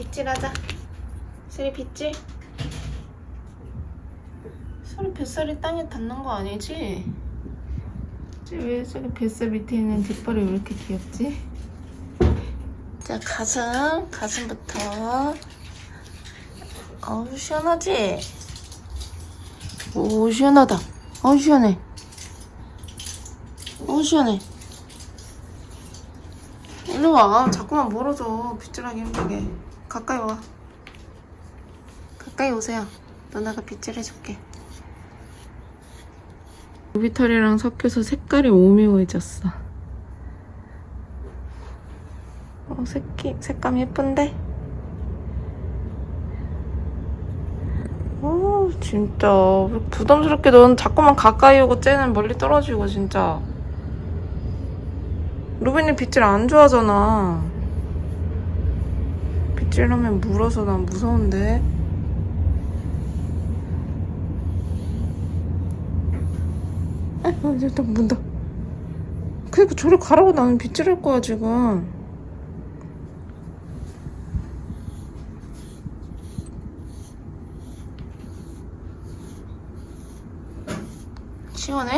빗질하자. 수리 빗질. 수리 뱃살이 땅에 닿는 거 아니지? 왜 저기 뱃살 밑에 있는 뒷발이 왜 이렇게 귀엽지? 자 가슴 가슴부터 어우 시원하지? 오 시원하다 어우 시원해 어우 시원해 일로 와. 자꾸만 멀어져. 빗질하기 힘들게. 가까이 와. 가까이 오세요. 누나가 빗질해줄게. 루비털이랑 섞여서 색깔이 오묘해졌어. 어, 색기, 색감 예쁜데? 오, 진짜. 부담스럽게 넌 자꾸만 가까이 오고 쟤는 멀리 떨어지고, 진짜. 루비님 빗질 안 좋아하잖아. 빗질하면 물어서 난 무서운데. 아, 일단 문다. 그니까 저리 가라고 나는 빗질할 거야, 지금. 시원해?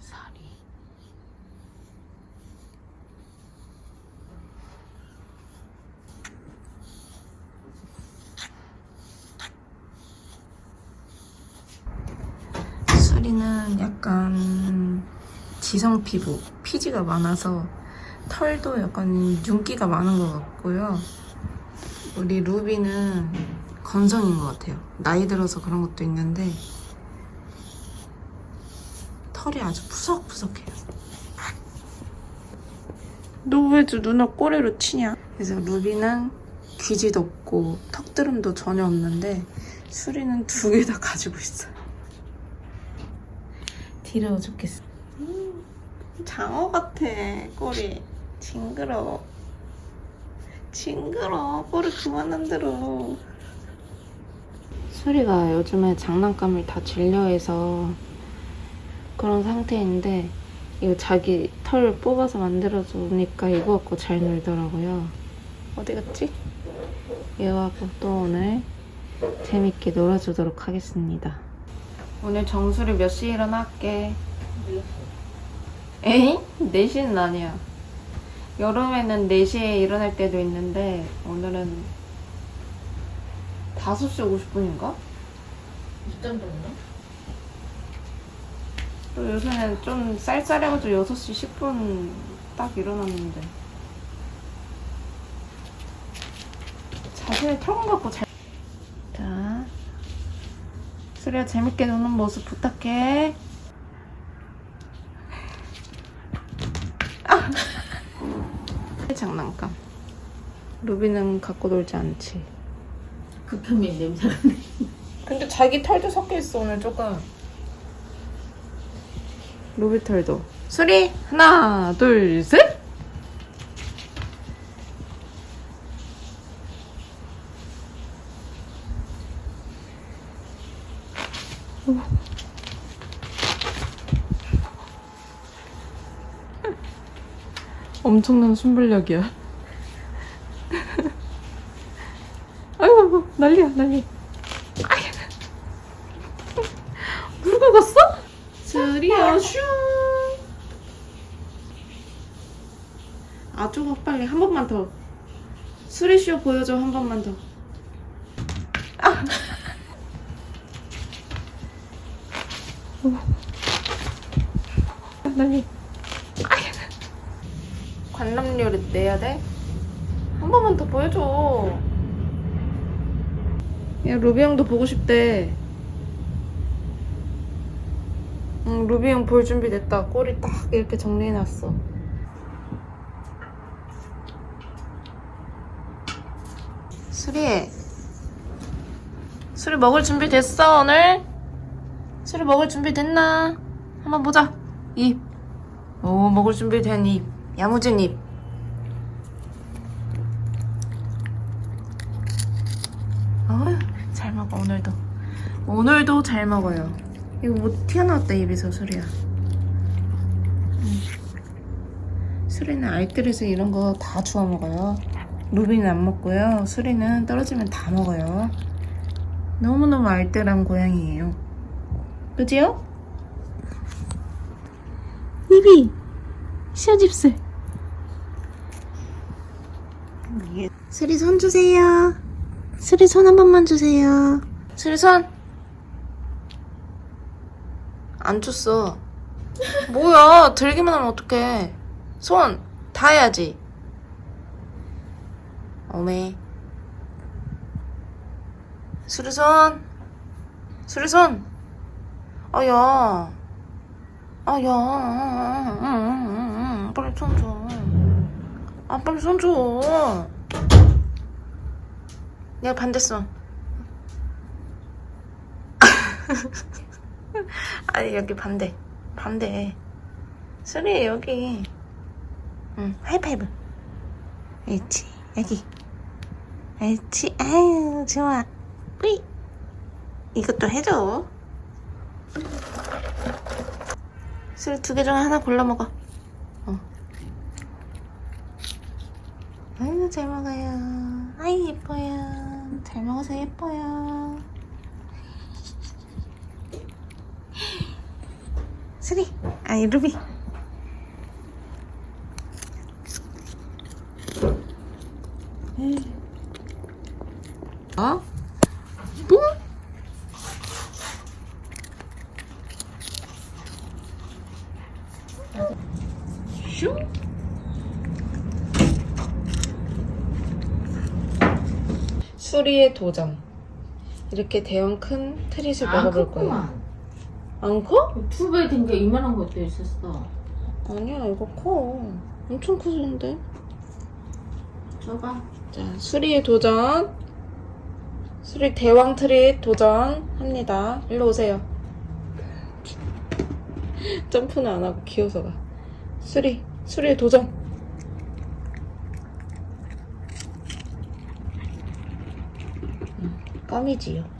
살이 수리는 약간 지성 피부, 피지가 많아서 털도 약간 윤기가 많은 것 같고요. 우리 루비는 건성인 것 같아요. 나이 들어서 그런 것도 있는데 털이 아주 푸석푸석해요. 너왜 누나 꼬리로 치냐? 그래서 루비는 귀지도 없고 턱드름도 전혀 없는데 수리는 두 개 다 가지고 있어요. 뒤러워 죽겠어. 음, 장어 같아 꼬리. 징그러워. 징그러워. 꼬리 그만 흔들어. 수리가 요즘에 장난감을 다 질려해서 그런 상태인데 이거 자기 털 뽑아서 만들어주니까 이거 갖고 잘 놀더라고요. 어디 갔지? 이거 갖고 또 오늘 재밌게 놀아주도록 하겠습니다. 오늘 정수리 몇 시에 일어날게? 에이? 4시는 아니야. 여름에는 4시에 일어날 때도 있는데 오늘은 5시 50분인가? 이점 정도? 또 요새는 좀 쌀쌀해가지고 6시 10분 딱 일어났는데 자신의 털건 갖고 잘... 자 수리야 재밌게 노는 모습 부탁해 아. 장난감 루비는 갖고 놀지 않지 극혐이 냄새가 근데 자기 털도 섞여 있어 오늘 조금. 루비 털도. 수리 하나 둘 셋. 엄청난 순발력이야. 아이고 난리야 난리. 누가 갔어? 수리야 슈 아주 빨리 한 번만 더 수리쇼 보여줘 한 번만 더 어. 난리 관람료를 내야 돼? 한 번만 더 보여줘 야 루비 형도 보고 싶대 응, 루비 형 볼 준비 됐다. 꼬리 딱 이렇게 정리해놨어. 수리. 수리 먹을 준비 됐어, 오늘? 수리 먹을 준비 됐나? 한번 보자. 입. 오, 먹을 준비 된 입. 야무진 입. 어휴, 잘 먹어, 오늘도. 오늘도 잘 먹어요. 이거 뭐 튀어나왔다 입에서 수리야. 수리는 알뜰해서 이런 거 다 주워 먹어요. 루비는 안 먹고요. 수리는 떨어지면 다 먹어요. 너무너무 알뜰한 고양이에요. 그지요? 루비! 시어집술! 수리 손 주세요. 수리 손 한 번만 주세요. 수리 손! 안 줬어. 뭐야, 들기만 하면 어떡해. 손! 다 해야지. 어메. 수리 손! 수리 손! 아야. 아야. 빨리 손 줘. 아, 빨리 손 줘. 내가 반대손. 아니, 여기 반대. 반대. 수리, 여기. 응, 하이파이브. 옳지, 여기. 옳지, 아유, 좋아. 뿌이. 이것도 해줘. 술 두 개 중에 하나 골라 먹어. 어. 아유, 잘 먹어요. 아이, 예뻐요. 잘 먹어서 예뻐요. 수리, 아이, 루비. 어? 뭐? 슝? 수리의 도전. 이렇게 대형 큰 트릿을 먹어볼 거예요. 안 커? 투베이 된게 이만한 것도 있었어. 아니야, 이거 커. 엄청 커지는데. 줘봐. 자, 수리의 도전. 수리 대왕 트릿 도전합니다. 일로 오세요. 점프는 안 하고 귀여워서 가. 수리, 수리의 도전. 음, 껌이지요.